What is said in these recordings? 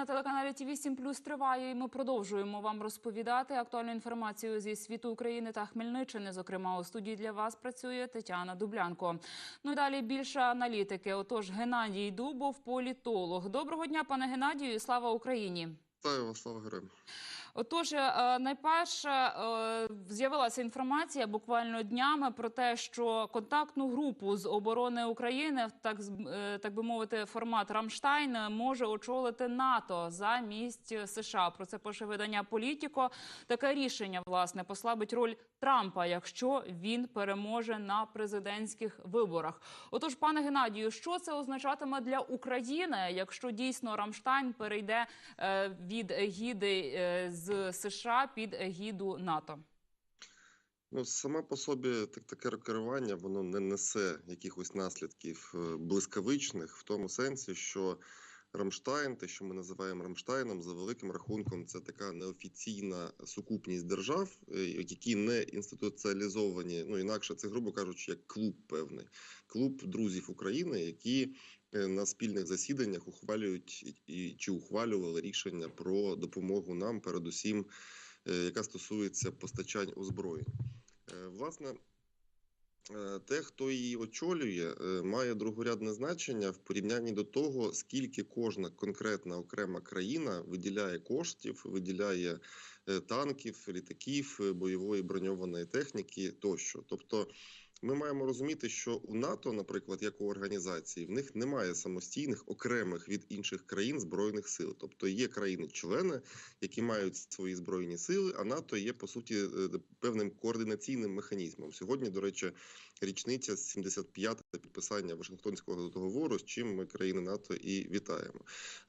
на телеканалі Ті 8 Плюс триває. І ми продовжуємо вам розповідати актуальну інформацію зі світу України та Хмельниччини. Зокрема, у студії для вас працює Тетяна Дублянко. Ну і далі більше аналітики. Отож, Геннадій Дубов, політолог. Доброго дня, пане Геннадію, і слава Україні. Вітаю вас, слава героям. Отож, е, найперше е, з'явилася інформація буквально днями про те, що контактну групу з оборони України, так з- е, так би мовити, формат Рамштайн може очолити НАТО замість США. Про це пише видання Політіко. Таке рішення власне послабить роль Трампа, якщо він переможе на президентських виборах. Отож, пане Геннадію, що це означатиме для України, якщо дійсно Рамштайн перейде від егіди е, з США під егіду НАТО? Ну, сама по собі так, таке керування воно не несе якихось наслідків е, блискавичних в тому сенсі, що Рамштайн, те, що ми називаємо Рамштайном, за великим рахунком, це така неофіційна сукупність держав, е, які не інституціалізовані. Ну інакше це, грубо кажучи, як клуб певний клуб друзів України, які на спільних засіданнях ухвалюють і чи ухвалювали рішення про допомогу нам, передусім, е, яка стосується постачань озброєнь. Е, Власне, е, те, хто її очолює, е, має другорядне значення в порівнянні до того, скільки кожна конкретна окрема країна виділяє коштів, виділяє е, танків, літаків, е, бойової броньованої техніки тощо. Тобто. Ми маємо розуміти, що у НАТО, наприклад, як у організації, в них немає самостійних окремих від інших країн збройних сил. Тобто є країни-члени, які мають свої збройні сили, а НАТО є по суті е, певним координаційним механізмом. Сьогодні, до речі, річниця 75-те підписання Вашингтонського договору, з чим ми країни НАТО і вітаємо.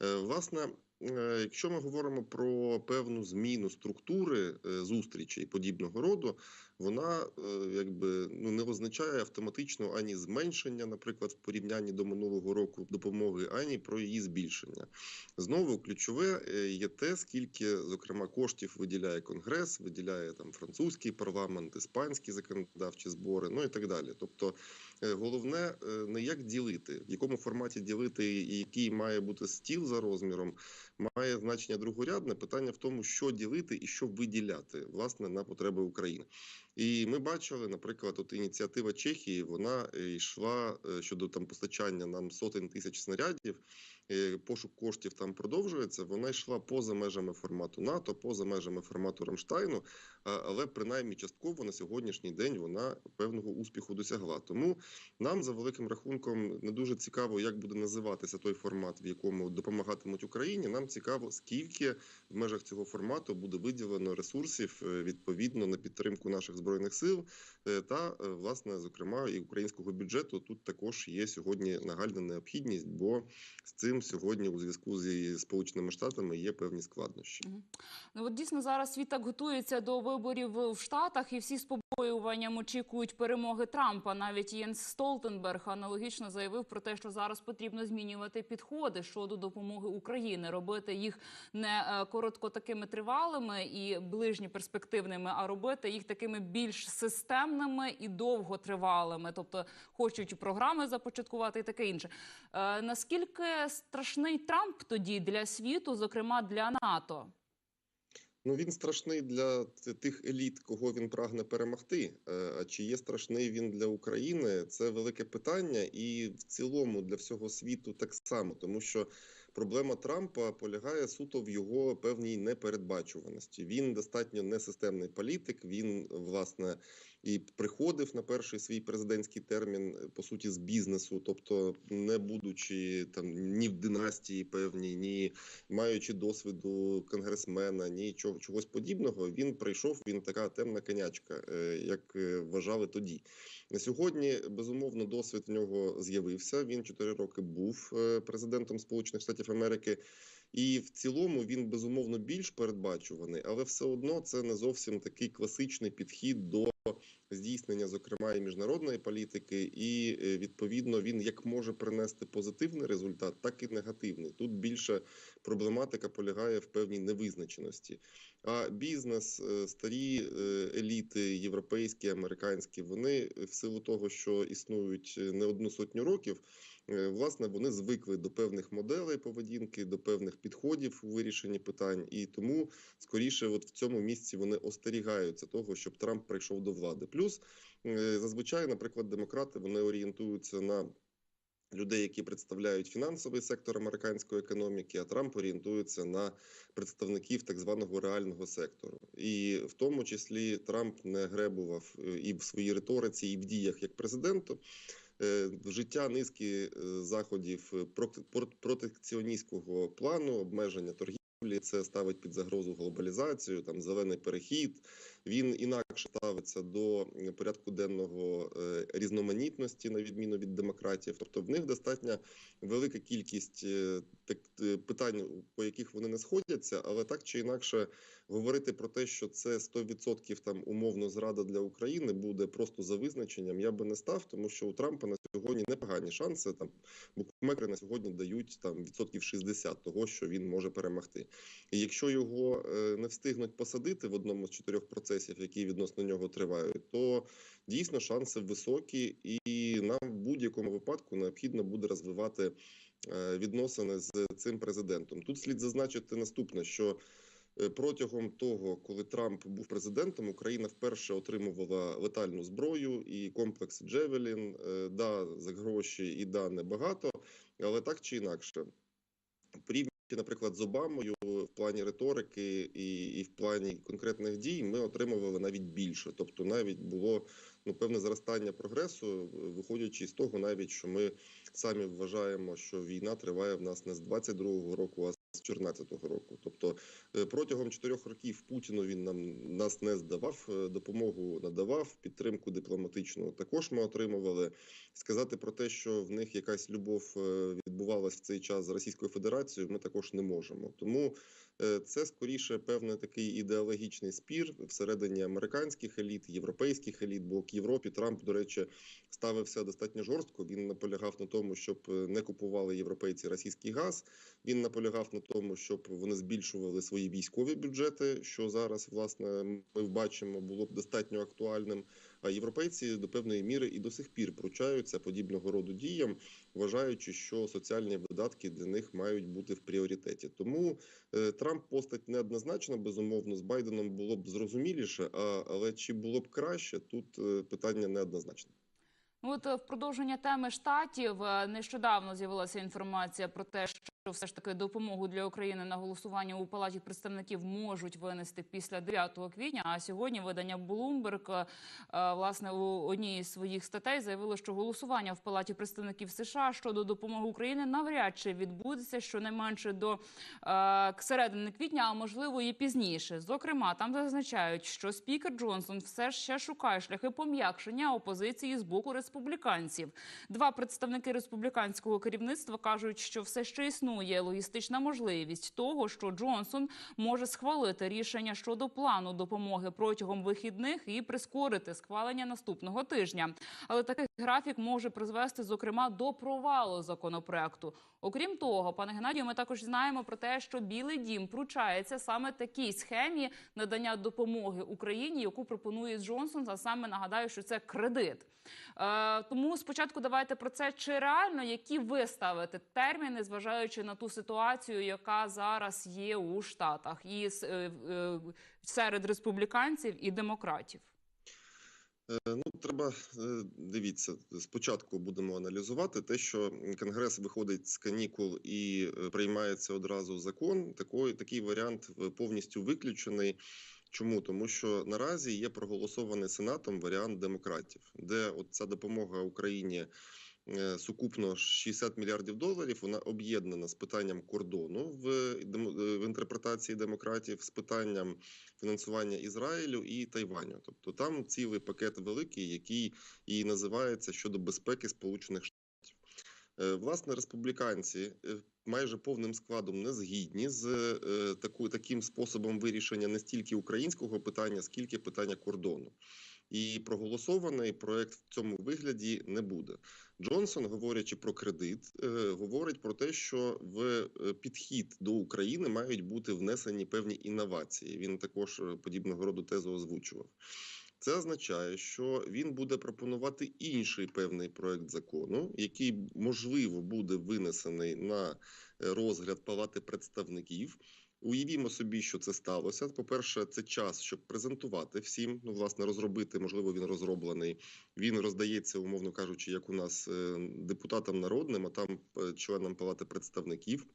Е, Власне. е, Якщо ми говоримо про певну зміну структури е, зустрічей подібного роду, вона якби ну не означає автоматично ані зменшення, наприклад, в порівнянні до минулого року допомоги, ані про її збільшення. Знову ключове є те, скільки зокрема коштів виділяє конгрес, виділяє там французький парламент, іспанські законодавчі збори, ну і так далі. Тобто, головне е, не як ділити, в якому форматі ділити, і який має бути стіл за розміром, має значення другорядне. Питання в тому, що ділити і що виділяти власне на потреби України. І ми бачили, наприклад, от ініціатива Чехії, вона е, йшла е, щодо там постачання нам сотень тисяч снарядів. е, Пошук коштів там продовжується. Вона йшла поза межами формату НАТО, поза межами формату Рамштайну, але принаймні частково на сьогоднішній день вона певного успіху досягла. Тому нам за великим рахунком не дуже цікаво, як буде називатися той формат, в якому допомагатимуть Україні. Нам цікаво, скільки в межах цього формату буде виділено ресурсів е, відповідно на підтримку наших збройних сил е, та е, власне, зокрема, і українського бюджету. Тут також є сьогодні нагальна необхідність, бо з цим сьогодні у зв'язку зі сполученими штатами є певні складнощі. Ну от дійсно зараз світ так готується до виборів в Штатах, і всі з побоюванням очікують перемоги Трампа. Навіть Єнс Столтенберг аналогічно заявив про те, що зараз потрібно змінювати підходи щодо допомоги Україні, робити їх не е, коротко такими тривалими і ближні перспективними, а робити їх такими більш системними і довготривалими. Тобто хочуть програми започаткувати і таке інше. Е, наскільки страшний Трамп тоді для світу, зокрема для НАТО? Ну він страшний для тих еліт, кого він прагне перемогти. Е, А чи є страшний він для України? Це велике питання, і в цілому для всього світу так само, тому що проблема Трампа полягає суто в його певній непередбачуваності. Він достатньо несистемний політик. Він власне і приходив на перший свій президентський термін е, по суті з бізнесу, тобто не будучи там ні в династії певній, ні маючи досвіду конгресмена, ні чого, чогось подібного, він прийшов. Він така темна конячка, е, як е, вважали тоді. На сьогодні безумовно досвід в нього з'явився. Він 4 роки був президентом Сполучених Штатів Америки. І в цілому він безумовно більш передбачуваний, але все одно це не зовсім такий класичний підхід до здійснення, зокрема, і міжнародної політики, і е, відповідно він як може принести позитивний результат, так і негативний. Тут більше проблематика полягає в певній невизначеності. А бізнес, е, старі е, еліти, європейські, американські, вони в силу того, що існують не одну сотню років, Власне, вони звикли до певних моделей поведінки, до певних підходів у вирішенні питань, і тому скоріше, от в цьому місці вони остерігаються того, щоб Трамп прийшов до влади. Плюс е, зазвичай, наприклад, демократи вони орієнтуються на людей, які представляють фінансовий сектор американської економіки, а Трамп орієнтується на представників так званого реального сектору, і в тому числі Трамп не гребував е, і в своїй риториці, і в діях як президенту. Е, Вжиття низки е, заходів е, протекціоністського плану, обмеження торгівлі, це ставить під загрозу глобалізацію, там зелений перехід. Він інакше ставиться до порядку денного е, різноманітності, на відміну від демократів. Тобто в них достатньо велика кількість е, е, питань, по яких вони не сходяться, але так чи інакше говорити про те, що це 100% там умовно зрада для України буде просто за визначенням. Я би не став, тому що у Трампа на сьогодні непогані шанси. Там букмекери на сьогодні дають там відсотків 60 того, що він може перемогти. І якщо його не встигнуть посадити в одному з чотирьох процесів, які відносно нього тривають, то дійсно шанси високі, і нам в будь-якому випадку необхідно буде розвивати е, відносини з цим президентом. Тут слід зазначити наступне, що е, протягом того, коли Трамп був президентом, Україна вперше отримувала летальну зброю і комплекс Джевелін. Е, Да, за гроші і да, небагато, але так чи інакше, порівняно, наприклад, з Обамою в плані риторики і, і в плані конкретних дій ми отримували навіть більше. Тобто, навіть було ну певне зростання прогресу, виходячи з того, навіть що ми самі вважаємо, що війна триває в нас не з 22-го року, а з 14-го року. Тобто е, протягом чотирьох років Путіну він нам нас не здавав, е, допомогу надавав, підтримку дипломатичну також ми отримували. Сказати про те, що в них якась любов е, відбувалась в цей час з Російською Федерацією, ми також не можемо. Тому це скоріше певний такий ідеологічний спір всередині американських еліт, європейських еліт. Бо к Європі Трамп, до речі, ставився достатньо жорстко. Він наполягав на тому, щоб е, не купували європейці російський газ. Він наполягав на тому, щоб вони збільшували свої військові бюджети, що зараз власне ми бачимо було б достатньо актуальним. А європейці до певної міри і до сих пір пручаються подібного роду діям, вважаючи, що соціальні видатки для них мають бути в пріоритеті. Тому е, Трамп постать неоднозначно, безумовно, з Байденом було б зрозуміліше. А але чи було б краще? Тут е, питання неоднозначне. От е, в продовження теми штатів нещодавно з'явилася інформація про те, що все ж таки допомогу для України на голосування у палаті представників можуть винести після 9 квітня. А сьогодні видання Bloomberg, е, власне у одній із своїх статей заявило, що голосування в палаті представників США щодо допомоги України навряд чи відбудеться щонайменше до е, середини квітня, а можливо і пізніше. Зокрема, там зазначають, що спікер Джонсон все ще шукає шляхи пом'якшення опозиції з боку республіканців. Два представники республіканського керівництва кажуть, що все ще існує логістична можливість того, що Джонсон може схвалити рішення щодо плану допомоги протягом вихідних і прискорити схвалення наступного тижня. Але такий графік може призвести, зокрема, до провалу законопроекту. Окрім того, пане Геннадію, ми також знаємо про те, що Білий Дім пручається саме такій схемі надання допомоги Україні, яку пропонує Джонсон. А саме нагадаю, що це кредит. Е, тому спочатку давайте про це чи реально які ви ставите терміни, зважаючи на ту ситуацію, яка зараз є у Штатах, і е, е, серед республіканців і демократів. Треба е, дивіться. Спочатку будемо аналізувати те, що Конгрес виходить з канікул і е, приймається одразу закон. Такий, такий варіант повністю виключений. Чому? Тому що наразі є проголосований сенатом варіант демократів, де от ця допомога Україні сукупно 60 мільярдів доларів. Вона об'єднана з питанням кордону в, демо- е, в інтерпретації демократів, з питанням фінансування Ізраїлю і Тайваню. Тобто там цілий пакет великий, який і називається щодо безпеки Сполучених Штатів. Е, Власне, республіканці е, майже повним складом не згідні з е, таку, таким способом вирішення не стільки українського питання, скільки питання кордону. І проголосований проект в цьому вигляді не буде. Джонсон, говорячи про кредит, говорить про те, що в підхід до України мають бути внесені певні інновації. Він також подібного роду тезу озвучував. Це означає, що він буде пропонувати інший певний проект закону, який можливо буде винесений на е, розгляд Палати представників. Уявімо собі, що це сталося. По-перше, це час, щоб презентувати всім. Ну, власне, розробити, можливо, він розроблений. Він роздається, умовно кажучи, як у нас е, депутатам народним, а там е, членам Палати представників.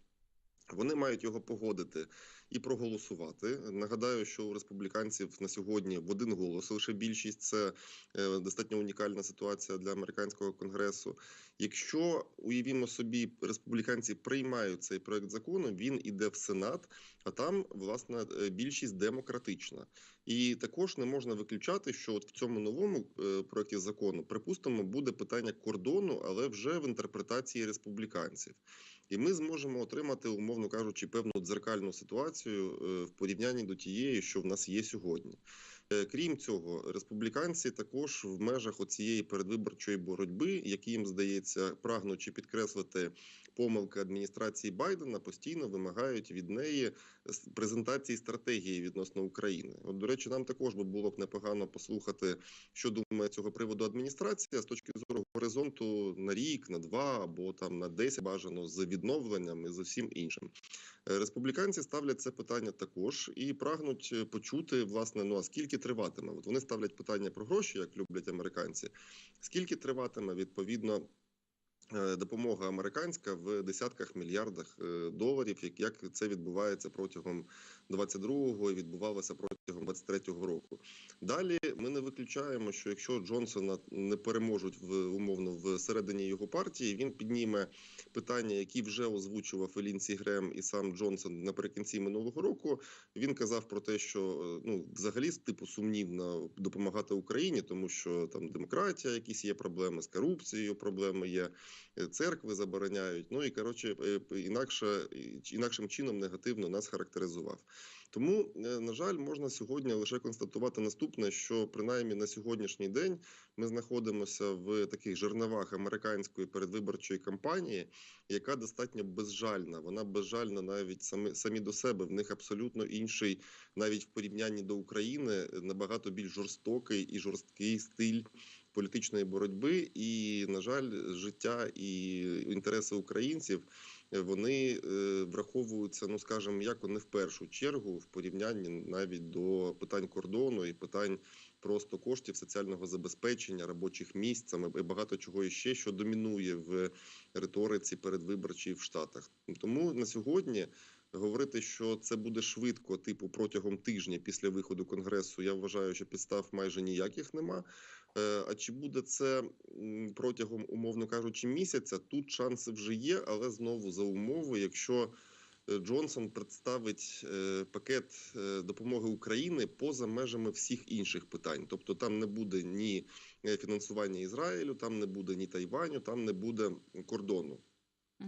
Вони мають його погодити і проголосувати. Нагадаю, що у республіканців на сьогодні в один голос лише більшість це е, достатньо унікальна ситуація для американського конгресу. Якщо уявімо собі, республіканці приймають цей проект закону, він іде в сенат, а там власне е, більшість демократична. І також не можна виключати, що от в цьому новому е, проекті закону, припустимо, буде питання кордону, але вже в інтерпретації республіканців. І ми зможемо отримати, умовно кажучи, певну дзеркальну ситуацію е, в порівнянні до тієї, що в нас є сьогодні. Е, Крім цього, республіканці також в межах оцієї передвиборчої боротьби, які їм здається, прагнучи підкреслити помилки адміністрації Байдена, постійно вимагають від неї презентації стратегії відносно України. От, до речі, нам також би було б непогано послухати, що думає цього приводу адміністрація з точки зору горизонту на рік, на два або там на 10 бажано з відновленням і з усім іншим. Е, Республіканці ставлять це питання також і прагнуть е, почути власне ну а скільки триватиме. От вони ставлять питання про гроші, як люблять американці. Скільки триватиме відповідно е, допомога американська в десятках мільярдах е, доларів, як, це відбувається протягом 22-го і відбувалося протягом 23-го року. Далі ми не виключаємо, що якщо Джонсона не переможуть в умовно в середині його партії, він підніме питання, які вже озвучував і Грем і сам Джонсон наприкінці минулого року. Він казав про те, що е, ну взагалі типу сумнівно допомагати Україні, тому що там демократія, якісь є проблеми з корупцією, проблеми є е, церкви забороняють. Ну і коротше, е, інакше інакшим чином негативно нас характеризував. Тому, е, на жаль, можна сьогодні лише констатувати наступне: що принаймні на сьогоднішній день ми знаходимося в таких жерновах американської передвиборчої кампанії, яка достатньо безжальна. Вона безжальна навіть самі самі до себе. В них абсолютно інший, навіть в порівнянні до України, набагато більш жорстокий і жорсткий стиль. Політичної боротьби, і на жаль, життя і інтереси українців е, вони е, враховуються, ну скажімо, як не в першу чергу в порівнянні навіть до питань кордону і питань просто коштів соціального забезпечення, робочих місць і багато чого іще, що домінує в риториці передвиборчій в Штатах. Тому на сьогодні. Говорити, що це буде швидко, типу протягом тижня після виходу конгресу, я вважаю, що підстав майже ніяких нема. Е, А чи буде це протягом, умовно кажучи, місяця? Тут шанси вже є, але знову за умови, якщо е, Джонсон представить е, пакет допомоги України поза межами всіх інших питань, тобто там не буде ні фінансування Ізраїлю, там не буде ні Тайваню, там не буде кордону.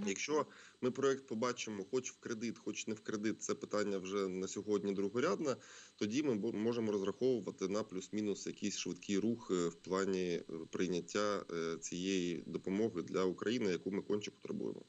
Якщо ми проект побачимо, хоч в кредит, хоч не в кредит, це питання вже на сьогодні другорядне. Тоді ми можемо розраховувати на плюс-мінус якийсь швидкий рух е, в плані е, прийняття е, цієї допомоги для України, яку ми конче потребуємо.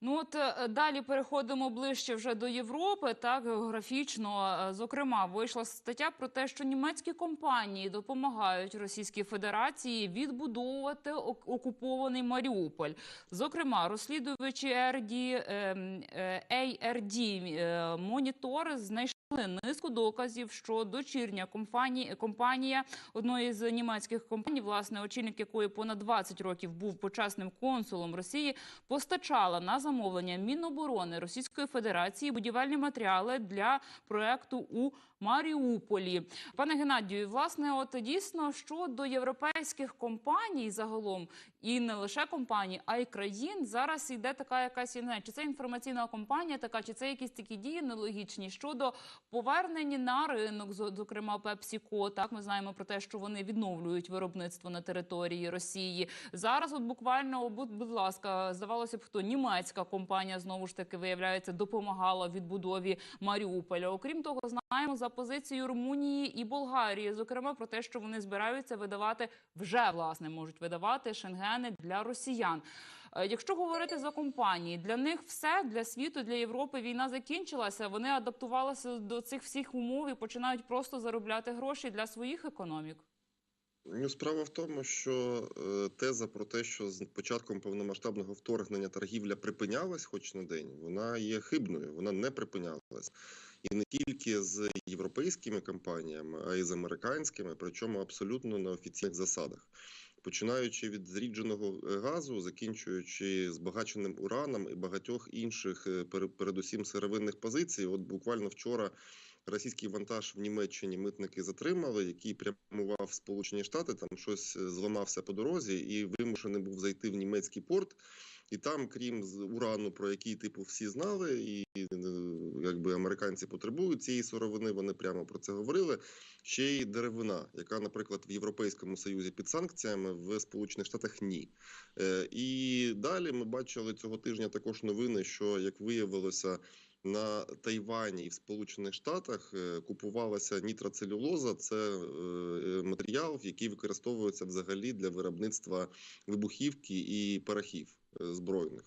Ну от е, далі переходимо ближче вже до Європи. Так географічно, Е, зокрема, вийшла стаття про те, що німецькі компанії допомагають Російській Федерації відбудовувати ок- окупований Маріуполь. Зокрема, розслідувачі ARD, е, ARD е, монітори знайшли низку доказів, що дочірня компанія, компанія одної з німецьких компаній, власне, очільник якої понад 20 років був почесним консулом Росії, постачала на замовлення Міноборони Російської Федерації будівельні матеріали для проекту у Маріуполі. Пане Геннадію, власне, от дійсно щодо європейських компаній загалом, і не лише компаній, а й країн зараз йде така якась я не знаю, чи це інформаційна компанія, така чи це якісь такі дії нелогічні щодо повернення на ринок, зокрема PepsiCo. Так ми знаємо про те, що вони відновлюють виробництво на території Росії. Зараз, от буквально, будь, будь ласка, здавалося б, хто німецька компанія знову ж таки виявляється допомагала відбудові Маріуполя. Окрім того, знаємо за позицію Румунії і Болгарії, зокрема про те, що вони збираються видавати вже власне можуть видавати шенгени для росіян. Е, Якщо говорити за компанії, для них все для світу, для Європи війна закінчилася. Вони адаптувалися до цих всіх умов і починають просто заробляти гроші для своїх економік. Ну, справа в тому, що е, теза про те, що з початком повномасштабного вторгнення торгівля припинялась хоч на день, вона є хибною, вона не припинялась. І не тільки з європейськими компаніями, а й з американськими, причому абсолютно на офіційних засадах. Починаючи від зрідженого е, газу, закінчуючи збагаченим ураном і багатьох інших, е, передусім сировинних позицій. От буквально вчора російський вантаж в Німеччині митники затримали, який прямував в Сполучені Штати. Там щось е, зламався по дорозі і вимушений був зайти в німецький порт. І там, крім урану, про який типу всі знали, і е, якби американці потребують цієї сировини, вони прямо про це говорили. Ще й деревина, яка, наприклад, в Європейському Союзі під санкціями, в Сполучених Штатах ні. Е, І далі ми бачили цього тижня також новини, що як виявилося. На Тайвані і в Сполучених Штатах е, купувалася нітроцелюлоза. Це матеріал, який використовується взагалі для виробництва вибухівки і порохів е, збройних.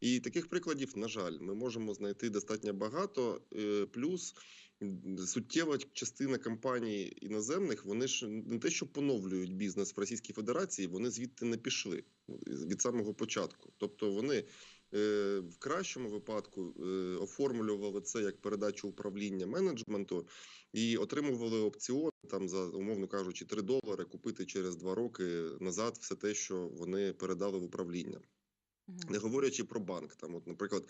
І таких прикладів, на жаль, ми можемо знайти достатньо багато. Е, Плюс суттєва частина компаній іноземних вони ж не те, що поновлюють бізнес в Російській Федерації, вони звідти не пішли від самого початку. Тобто вони е, в кращому випадку е, оформлювали це як передачу управління менеджменту і отримували опціон там за умовно кажучи 3 долари купити через 2 роки назад все те, що вони передали в управління. Не говорячи про банк, там, от, наприклад,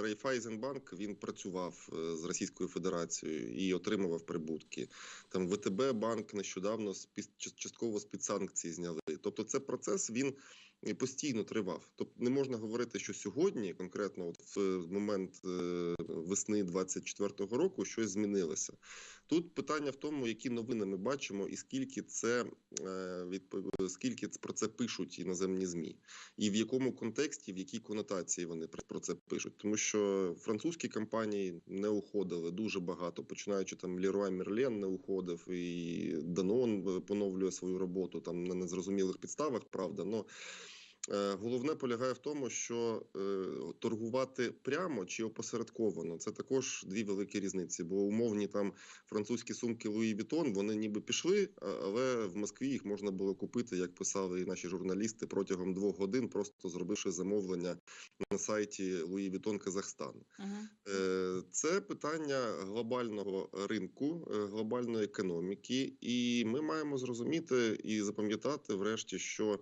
Райфайзенбанк він працював е, з Російською Федерацією і отримував прибутки. Там ВТБ банк нещодавно частково з під санкції зняли. Тобто, це процес він постійно тривав. Тобто, не можна говорити, що сьогодні, конкретно от в момент е, весни 24-го року, щось змінилося. Тут питання в тому, які новини ми бачимо, і скільки це е, скільки про це пишуть іноземні змі і в якому контексті, в якій конотації вони про- це пишуть. Тому що французькі компанії не уходили дуже багато, починаючи там Leroy Merlin не уходив, і Danone поновлює свою роботу там на незрозумілих підставах, правда. Но е, головне полягає в тому, що е, торгувати прямо чи опосередковано це також дві великі різниці. Бо умовні там французькі сумки Louis Vuitton, вони ніби пішли, але в Москві їх можна було купити, як писали і наші журналісти, протягом двох годин, просто зробивши замовлення на сайті Louis Vuitton Казахстан. Мгм. Е, Це питання глобального ринку, е, глобальної економіки, і ми маємо зрозуміти і запам'ятати, врешті, що е,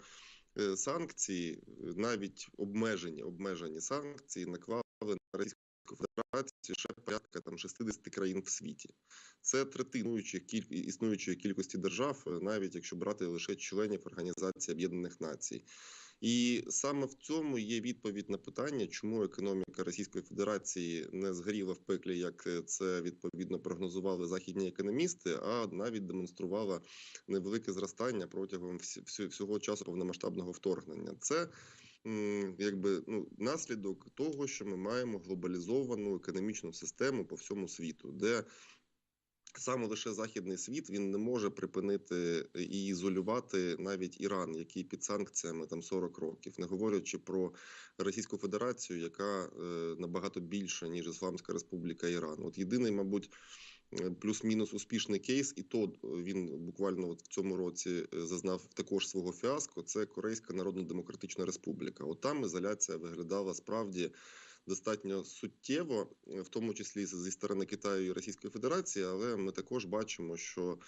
санкції, е, навіть обмежені, обмежені санкції, наклали на Російську Федерацію ще порядка там 60 країн в світі. Це третинуючих кіль... існуючої кількості держав, е, навіть якщо брати лише членів Організації Об'єднаних Націй. І саме в цьому є відповідь на питання, чому економіка Російської Федерації не згоріла в пеклі, як е, це відповідно прогнозували західні економісти, а навіть демонструвала невелике зростання протягом всього часу повномасштабного вторгнення. Це якби ну наслідок того, що ми маємо глобалізовану економічну систему по всьому світу, де Саме лише західний світ він не може припинити і ізолювати навіть Іран, який під санкціями там 40 років, не говорячи про Російську Федерацію, яка е, набагато більша ніж Ісламська Республіка Іран. От єдиний, мабуть, е, плюс-мінус успішний кейс, і то е, він буквально от в цьому році е, зазнав також свого фіаско. Це Корейська Народно-Демократична Республіка. От там ізоляція виглядала справді достатньо суттєво, е, в тому числі зі сторони Китаю і Російської Федерації, але ми також бачимо, що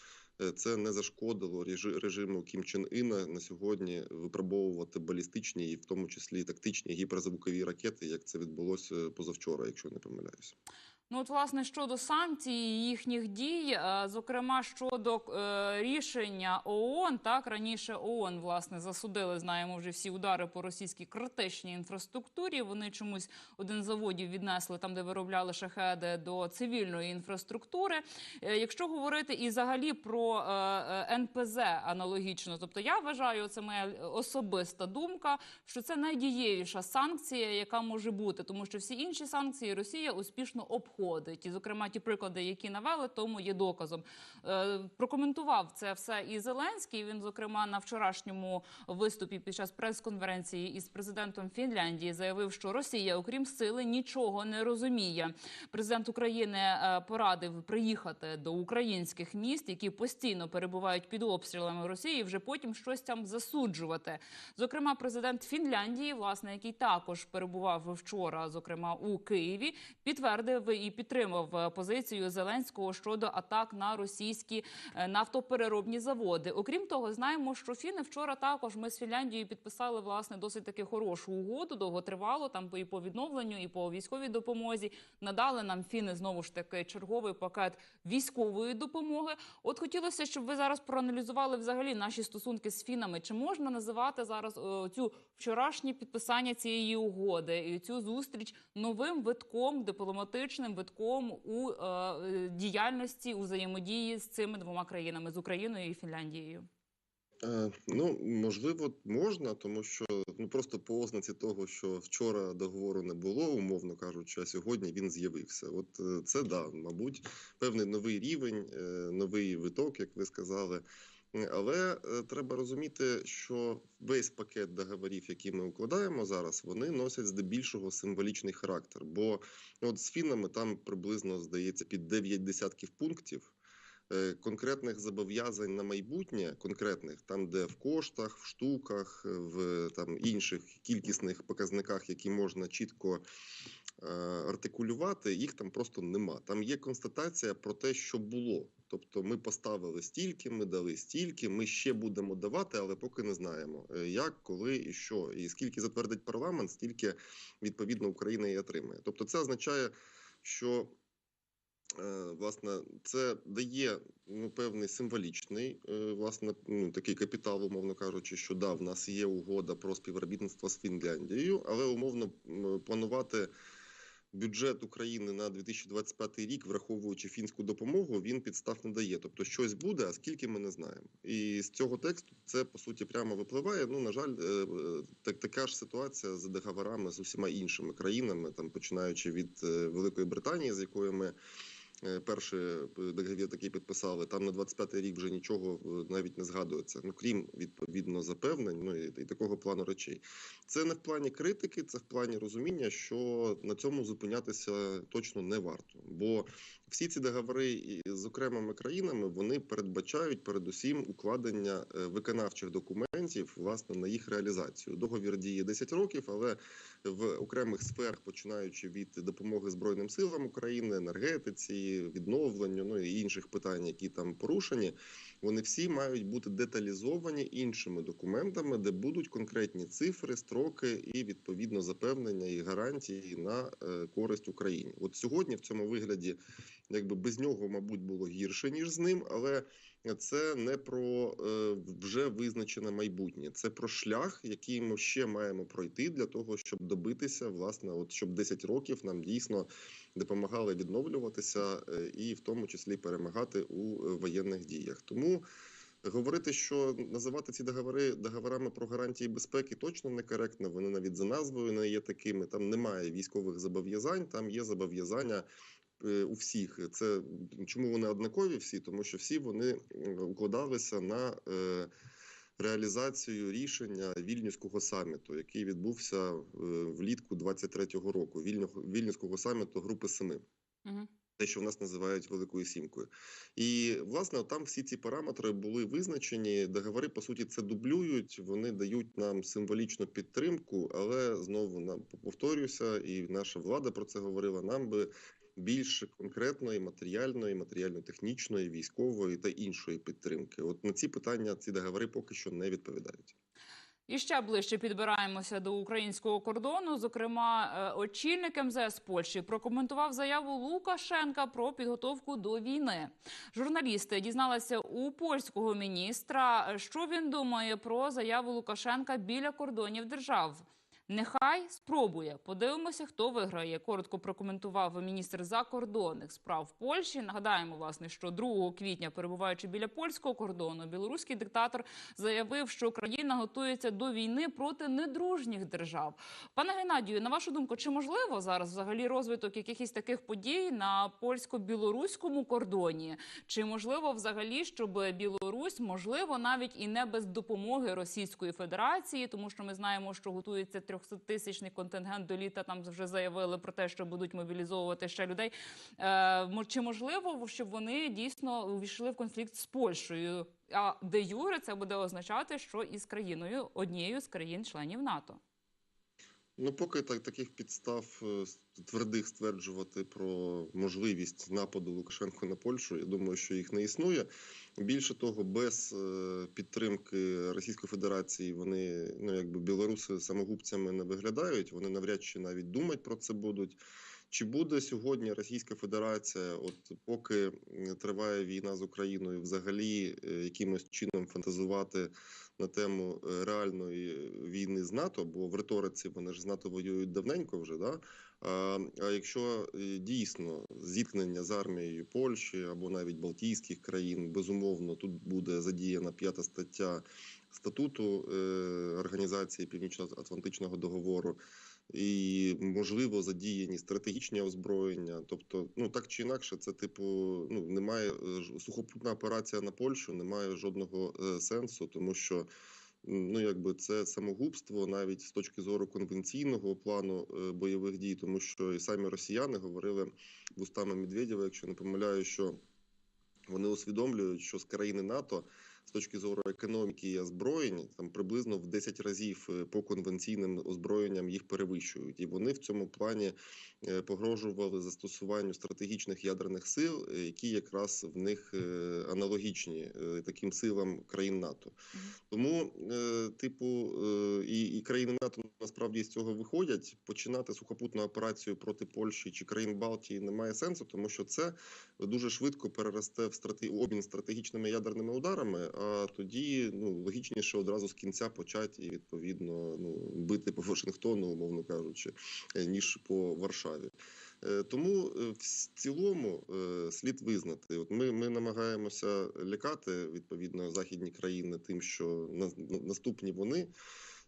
е, це не зашкодило режи- режиму Кім Чен Іна на сьогодні випробовувати балістичні і в тому числі тактичні гіперзвукові ракети, як це відбулося позавчора, якщо не помиляюсь. Ну, от, власне, щодо санкцій і їхніх дій, е, зокрема щодо е, рішення ООН, так раніше ООН власне засудили, знаємо вже всі удари по російській критичній інфраструктурі. Вони чомусь один заводів віднесли там, де виробляли шахеди до цивільної інфраструктури. Е, Якщо говорити і взагалі про НПЗ аналогічно, тобто я вважаю, це моя особиста думка, що це найдієвіша санкція, яка може бути, тому що всі інші санкції Росія успішно обходить. Виходить. І, зокрема, ті приклади, які навели, тому є доказом. Е, Прокоментував це все і Зеленський. Він, зокрема, на вчорашньому виступі під час прес-конференції із президентом Фінляндії заявив, що Росія, окрім сили, нічого не розуміє. Президент України е, порадив приїхати до українських міст, які постійно перебувають під обстрілами Росії, вже потім щось там засуджувати. Зокрема, президент Фінляндії, власне, який також перебував вчора, зокрема у Києві, підтвердив і підтримав е, позицію Зеленського щодо атак на російські е, нафтопереробні заводи. Окрім того, знаємо, що фіни вчора також ми з Фінляндією підписали власне досить таки хорошу угоду. Довготривало там і по відновленню, і по військовій допомозі. Надали нам фіни знову ж таки черговий пакет військової допомоги. От хотілося, щоб ви зараз проаналізували взагалі наші стосунки з фінами. Чи можна називати зараз цю вчорашнє підписання цієї угоди і цю зустріч новим витком, дипломатичним витком у е, діяльності у взаємодії з цими двома країнами з Україною і Фінляндією? Е, Ну, можливо, можна, тому що ну просто по ознаці того, що вчора договору не було, умовно кажучи, а сьогодні він з'явився. От е, це да, мабуть, певний новий рівень, е, новий виток, як ви сказали. Е, Але е, треба розуміти, що весь пакет договорів, які ми укладаємо зараз, вони носять здебільшого символічний характер. Бо от з фінами там приблизно здається під 9 десятків пунктів е, конкретних зобов'язань на майбутнє, конкретних там, де в коштах, в штуках, в там інших кількісних показниках, які можна чітко артикулювати, їх там просто нема. Там є констатація про те, що було. Тобто, ми поставили стільки, ми дали стільки, ми ще будемо давати, але поки не знаємо, е, як, коли і що, і скільки затвердить парламент, стільки відповідно Україна і отримає. Тобто, це означає, що Е, Власне, це дає ну, певний символічний е, власне ну, такий капітал, умовно кажучи, що да, в нас є угода про співробітництво з Фінляндією, але умовно планувати бюджет України на 2025 рік, враховуючи фінську допомогу, він підстав не дає. Тобто щось буде, а скільки ми не знаємо. І з цього тексту це по суті прямо випливає. Ну на жаль, е, е, так така ж ситуація з договорами з усіма іншими країнами, там починаючи від е, Великої Британії, з якою ми. Е, Перший е, договір такий підписали. Там на 25-й рік вже нічого е, навіть не згадується. Ну крім відповідно запевнень, ну і, і такого плану речей. Це не в плані критики, це в плані розуміння, що на цьому зупинятися точно не варто. Бо всі ці договори з окремими країнами вони передбачають передусім укладення е, виконавчих документів власне на їх реалізацію. Договір діє 10 років, але в окремих сферах, починаючи від допомоги Збройним силам України, енергетиці, відновленню, ну і інших питань, які там порушені, вони всі мають бути деталізовані іншими документами, де будуть конкретні цифри, строки і відповідно запевнення і гарантії на е, користь Україні. От сьогодні в цьому вигляді, якби без нього, мабуть, було гірше ніж з ним, але це не про е, вже визначене майбутнє, це про шлях, який ми ще маємо пройти для того, щоб добитися, власне, от щоб 10 років нам дійсно допомагали відновлюватися е, і в тому числі перемагати у е, воєнних діях. Тому говорити, що називати ці договори договорами про гарантії безпеки точно некоректно. Вони навіть за назвою не є такими. Там немає військових зобов'язань, там є зобов'язання. Е, У всіх це чому вони однакові всі, тому що всі вони укладалися на е, реалізацію рішення вільнюського саміту, який відбувся е, влітку 23-го року. Вільню- Вільнюського саміту Групи Семи Угу. те, що в нас називають Великою Сімкою. І власне там всі ці параметри були визначені. Договори по суті це дублюють. Вони дають нам символічну підтримку, але знову нам повторюся, і наша влада про це говорила. Нам би більш конкретної матеріальної, матеріально-технічної, військової та іншої підтримки. От на ці питання ці договори поки що не відповідають. І ще ближче підбираємося до українського кордону. Зокрема, е, очільник МЗС Польщі прокоментував заяву Лукашенка про підготовку до війни. Журналісти дізналися у польського міністра, е, що він думає про заяву Лукашенка біля кордонів держав. Нехай спробує. Подивимося, хто виграє. Коротко прокоментував міністр закордонних справ Польщі. Нагадаємо, власне, що 2 квітня, перебуваючи біля польського кордону, білоруський диктатор заявив, що країна готується до війни проти недружніх держав. Пане Геннадію, на вашу думку, чи можливо зараз взагалі розвиток якихось таких подій на польсько-білоруському кордоні? Чи можливо взагалі, щоб Білорусь, можливо, навіть і не без допомоги Російської Федерації, тому що ми знаємо, що готується 300-тисячний контингент до літа. Там вже заявили про те, що будуть мобілізовувати ще людей. Е, чи можливо, щоб вони дійсно увійшли в конфлікт з Польщею? А де юре це буде означати, що із країною однією з країн-членів НАТО. Ну, поки так, таких підстав е, твердих стверджувати про можливість нападу Лукашенко на Польщу, я думаю, що їх не існує. Більше того, без е, підтримки Російської Федерації вони, ну якби білоруси самогубцями не виглядають. Вони навряд чи навіть думати про це будуть. Чи буде сьогодні Російська Федерація, от поки триває війна з Україною, взагалі е, якимось чином фантазувати на тему е, реальної війни з НАТО, бо в риториці вони ж з НАТО воюють давненько вже. Да? А, а якщо е, дійсно зіткнення з армією Польщі або навіть Балтійських країн, безумовно, тут буде задіяна п'ята стаття статуту е, Організації Північно-Атлантичного договору. І можливо задіяні стратегічні озброєння, тобто, ну так чи інакше, це типу, ну немає е, сухопутна операція на Польщу, немає жодного е, сенсу, тому що ну якби це самогубство навіть з точки зору конвенційного плану е, бойових дій, тому що і самі росіяни говорили вустами Медведєва, якщо не помиляю, що вони усвідомлюють, що з країни НАТО з точки зору економіки і озброєнь там приблизно в 10 разів е, по конвенційним озброєнням їх перевищують, і вони в цьому плані е, погрожували застосуванню стратегічних ядерних сил, е, які якраз в них аналогічні таким силам країн НАТО. Тому, типу, і, і країни НАТО насправді з цього виходять. Починати сухопутну операцію проти Польщі чи країн Балтії немає сенсу, тому що це дуже швидко переросте в страти... обмін стратегічними ядерними ударами. А тоді ну логічніше одразу з кінця почати і відповідно ну бити по Вашингтону, умовно кажучи, е, ніж по Варшаві. Е, Тому е, в цілому слід визнати, от ми, ми намагаємося лякати відповідно західні країни тим, що на, на- наступні вони.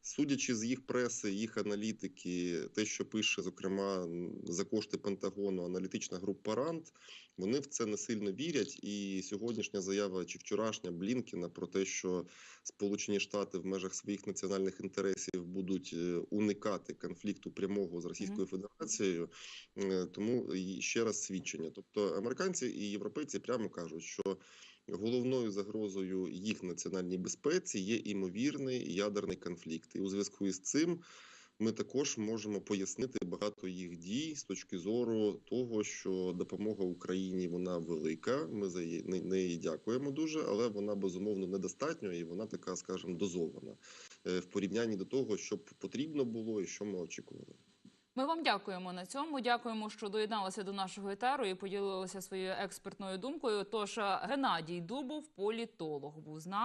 Судячи з їх преси, їх аналітики, те, що пише, зокрема, за кошти Пентагону аналітична група РАНД, вони в це не сильно вірять. І сьогоднішня заява чи вчорашня Блінкіна про те, що Сполучені Штати в межах своїх національних інтересів будуть е, уникати конфлікту прямого з Російською Федерацією, е, тому ще раз свідчення. Тобто американці і європейці прямо кажуть, що головною загрозою їх національній безпеці є імовірний ядерний конфлікт, і у зв'язку із цим. Ми також можемо пояснити багато їх дій з точки зору того, що допомога Україні вона велика. Ми за неї дякуємо дуже, але вона безумовно недостатньо і вона така, скажімо, дозована е, в порівнянні до того, що потрібно було і що ми очікували. Ми вам дякуємо на цьому. Дякуємо, що доєдналися до нашого етеру і поділилися своєю експертною думкою. Тож е, Геннадій Дубов, політолог, був з нами.